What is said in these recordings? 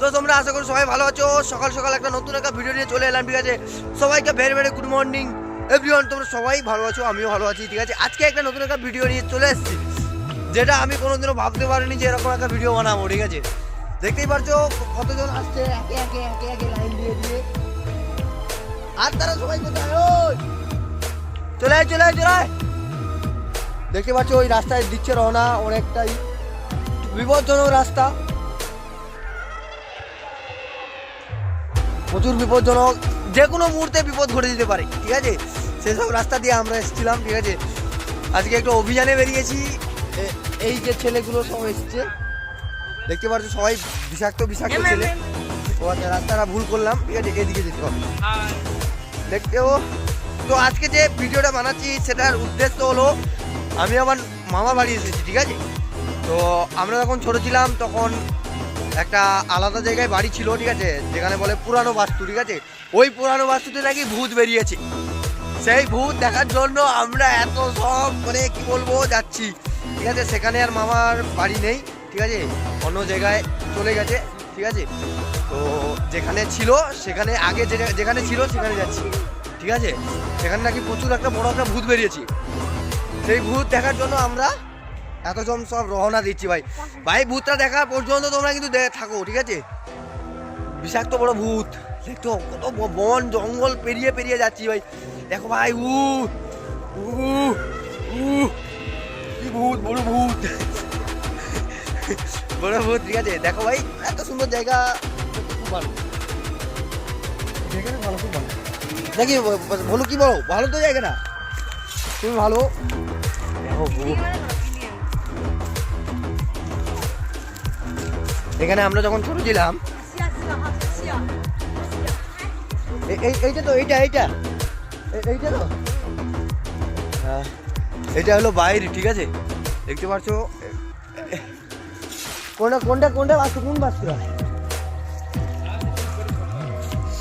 তো তোমরা আশা করি সবাই ভালো আছো। সকাল সকাল একটা নতুন একটা ভিডিও নিয়ে চলে এলাম, ঠিক আছে? সবাইকে very very good morning everyone তোমরা সবাই ভালো আছো, আমিও ভালো আছি, ঠিক আছে? আজকে একটা নতুন একটা ভিডিও নিয়ে চলে এসেছি, যেটা আমি কোনোদিনও ভাবতে পারিনি যে এরকম একটা ভিডিও বানাবো, ঠিক আছে? দেখতেই পারছ কতজন আসছে, একে একে একে একে লাইন দিয়ে দিয়ে। আর তারা সবাই কোথায়? চলে আয় চলে আয় চলে আয়! দেখতে পাচ্ছ, ওই রাস্তায় দিচ্ছে রওনা, অনেকটাই বিপজ্জনক রাস্তা। প্রচুর বিপজ্জনক যে কোনো মুহূর্তে বিপদ ঘটে দিতে পারে ঠিক আছে? সেসব রাস্তা দিয়ে আমরা এসেছিলাম ঠিক আছে? আজকে একটু অভিযানে বেরিয়েছি এই যে ছেলেগুলো সব এসছে দেখতে পাচ্ছ সবাই বিষাক্ত বিষাক্ত ছেলে। ও আচ্ছা রাস্তাটা ভুল করলাম ঠিক আছে? এদিকে যেতে হবে দেখতেও তো আজকে যে ভিডিওটা বানাচ্ছি সেটার উদ্দেশ্য হলো আমি আমার মামা বাড়ি এসেছি ঠিক আছে? তো আমরা যখন ছোটো ছিলাম তখন একটা আলাদা জায়গায় বাড়ি ছিল, ঠিক আছে? যেখানে বলে পুরানো বাস্তু, ঠিক আছে? ওই পুরানো বাস্তুতে নাকি ভূত বেরিয়েছে। সেই ভূত দেখার জন্য আমরা এত সব মানে কি বলব, যাচ্ছি। ঠিক আছে, সেখানে আর মামার বাড়ি নেই, ঠিক আছে? অন্য জায়গায় চলে গেছে, ঠিক আছে? তো যেখানে ছিল, সেখানে আগে যেখানে ছিল, সেখানে যাচ্ছি, ঠিক আছে? সেখানে নাকি প্রচুর একটা বড় একটা ভূত বেরিয়েছি। সেই ভূত দেখার জন্য আমরা এতজন সব রওনা দিচ্ছি ভাই। ভাই, ভূতটা দেখা পর্যন্ত তোমরা কিন্তু থাকো, ঠিক আছে? বিষাক্ত বড় ভূত। দেখতো কত বন, জঙ্গল পেরিয়ে পেরিয়ে যাচ্ছি ভাই। দেখো ভাই, উ ভূত, বড় ভূত। বড় ভূত, ঠিক আছে? দেখো ভাই, এত সুন্দর জায়গা। খুব ভালো জায়গাটা বলো কি বলো? ভালো তো জায়গাটা তুমি ভালো। দেখো এখানে আমরা যখন ছোট ছিলাম এইটা তো, এইটা এইটা। এইটা তো? হ্যাঁ এটা হলো বাইরে, ঠিক আছে? দেখতে পাচ্ছ? কোনটা কোনটা কোনটা বাস্তু কোন বাস্তু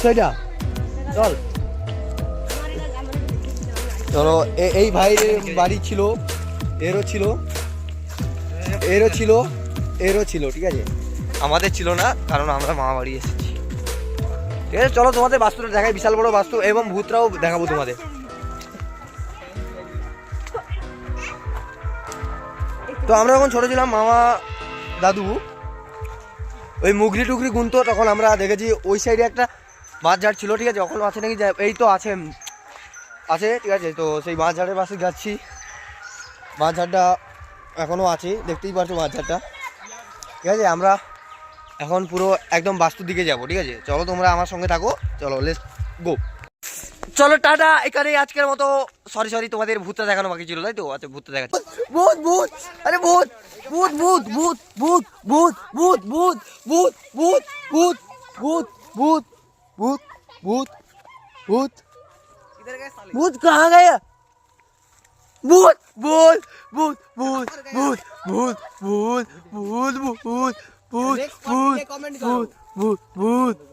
সেটা। চল। চলো এই ভাইয়ের বাড়ি ছিল, এরও ছিল এরও ছিল এরও ছিল, ঠিক আছে? আমাদের ছিল না, কারণ আমরা মামা বাড়ি এসেছি। ঠিক আছে, চলো তোমাদের বাস্তুটা দেখাই, বিশাল বড় বাস্তু, এবং ভূতরাও দেখাবো তোমাদের। তো আমরা যখন ছোট ছিলাম, মামা দাদু, ওই মুগরি টুগরি গুনতো, তখন আমরা দেখেছি ওই সাইডে একটা মাছ ঝাড় ছিল, ঠিক আছে, ওখানে আছে নাকি এই তো আছে আছে, ঠিক আছে, তো সেই মাছ ঝাড়ের পাশে যাচ্ছি। মাছ ঝাড়টা এখনও আছে, দেখতেই পারছ মাছ ঝাড়টা। ঠিক আছে, আমরা এখন পুরো একদম বাস্তুর দিকে যাব ঠিক আছে চলো তোমরা আমার সঙ্গে থাকো চলো লেটস গো চলো টাটা এখানে আজকের মতো সরি সরি তোমাদের ভূতটা দেখানো বাকি ছিল তাই তো আচ্ছা ভূতটা দেখাচ্ছি ভূত ভূত আরে ভূত ভূত ভূত ভূত ভূত ভূত ভূত ভূত ভূত ভূত ভূত ভূত ভূত ভূত ভূত ভূত भूत कहाँ गया भूत भूत भूत भूत भूत भूत भूत भूत भूत भूत भूत भूत भूत भूत